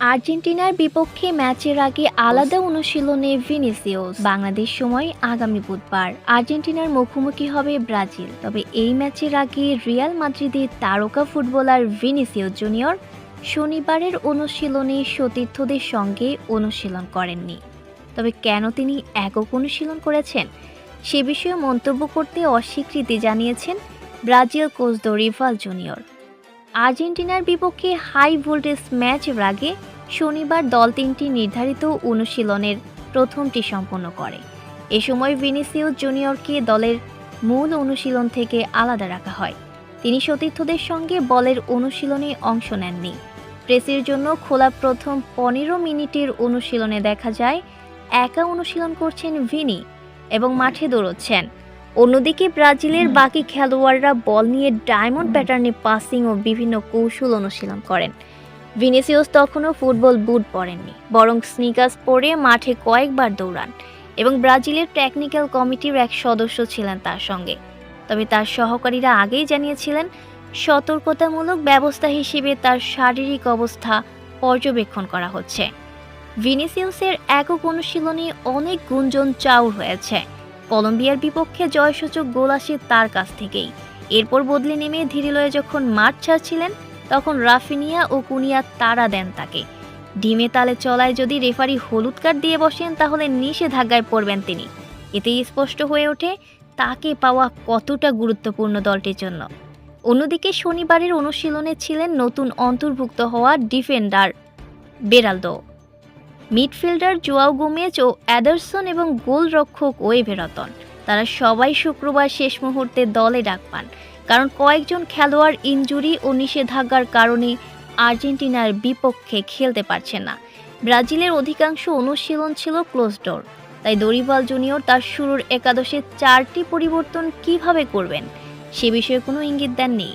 আর্জেন্টিনার বিপক্ষে ম্যাচের আগে আলাদা অনুশীলনে ভিনিসিওস বাংলাদেশ সময় আগামী বুধবার। আর্জেন্টিনার মুখোমুখি হবে ব্রাজিল। তবে এই ম্যাচের আগে রিয়াল মাদ্রিদের তারকা ফুটবলার ভিনিসিওস জুনিয়র শনিবারের অনুশীলনে সতীর্থদের সঙ্গে অনুশীলন করেননি। তবে কেন তিনি একক অনুশীলন করেছেন, সে বিষয়ে মন্তব্য করতে অস্বীকৃতি জানিয়েছেন ব্রাজিল কোচ দরিভাল জুনিয়র। আর্জেন্টিনার বিপক্ষে হাই ভোল্টেজ ম্যাচের আগে শনিবার দল তিনটি নির্ধারিত অনুশীলনের প্রথমটি সম্পন্ন করে। এ সময় ভিনিসিয়াস জুনিয়রকে দলের মূল অনুশীলন থেকে আলাদা রাখা হয়। তিনি সতীর্থদের সঙ্গে বলের অনুশীলনে অংশ নেননি। প্রেসের জন্য খোলা প্রথম পনেরো মিনিটের অনুশীলনে দেখা যায়, একা অনুশীলন করছেন ভিনি এবং মাঠে দৌড়চ্ছেন। অন্যদিকে ব্রাজিলের বাকি খেলোয়াড়রা বল নিয়ে ডায়মন্ড প্যাটার্নে পাসিং ও বিভিন্ন কৌশল অনুশীলন করেন। ভিনিসিয়াস তখনও ফুটবল বুট পরেননি, বরং স্নিকার্স পরে মাঠে কয়েকবার দৌড়ান এবং ব্রাজিলের টেকনিক্যাল কমিটির এক সদস্য ছিলেন তার সঙ্গে। তবে তার সহকারীরা আগেই জানিয়েছিলেন, সতর্কতামূলক ব্যবস্থা হিসেবে তার শারীরিক অবস্থা পর্যবেক্ষণ করা হচ্ছে। ভিনিসিয়াসের একক অনুশীলনে অনেক গুঞ্জন চাউর হয়েছে। কলম্বিয়ার বিপক্ষে জয়সূচক গোল আসে তার কাছ থেকেই। এরপর বদলে নেমে ধীরেলয়ে যখন মাঠ ছাড়ছিলেন, তখন রাফিনিয়া ও কুনিয়া তাড়া দেন তাকে। ডিমে তালে চলায় যদি রেফারি হলুদ কার্ড দিয়ে বসেন, তাহলে নিষেধাজ্ঞায় পড়বেন তিনি। এতেই স্পষ্ট হয়ে ওঠে তাকে পাওয়া কতটা গুরুত্বপূর্ণ দলটির জন্য। অন্যদিকে শনিবারের অনুশীলনে ছিলেন নতুন অন্তর্ভুক্ত হওয়া defender Beraldo. Midfielder Joao Gomes ও অ্যাডারসন এবং গোলরক্ষক ওয়েভেরতন। তারা সবাই শুক্রবার শেষ মুহূর্তে দলে ডাক পান, কারণ কয়েকজন খেলোয়াড় ইনজুরি ও নিষেধাজ্ঞার কারণে আর্জেন্টিনার বিপক্ষে খেলতে পারছে না। ব্রাজিলের অধিকাংশ অনুশীলন ছিল ক্লোজ ডোর, তাই দরিবাল জুনিয়র তার শুরুর একাদশে চারটি পরিবর্তন কীভাবে করবেন, সে বিষয়ে কোনো ইঙ্গিত দেননি।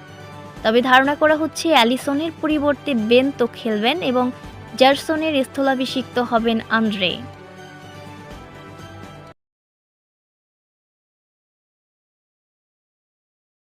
তবে ধারণা করা হচ্ছে অ্যালিসনের পরিবর্তে বেন তো খেলবেন এবং জারসনের স্থলাভিষিক্ত হবেন আন্দ্রে।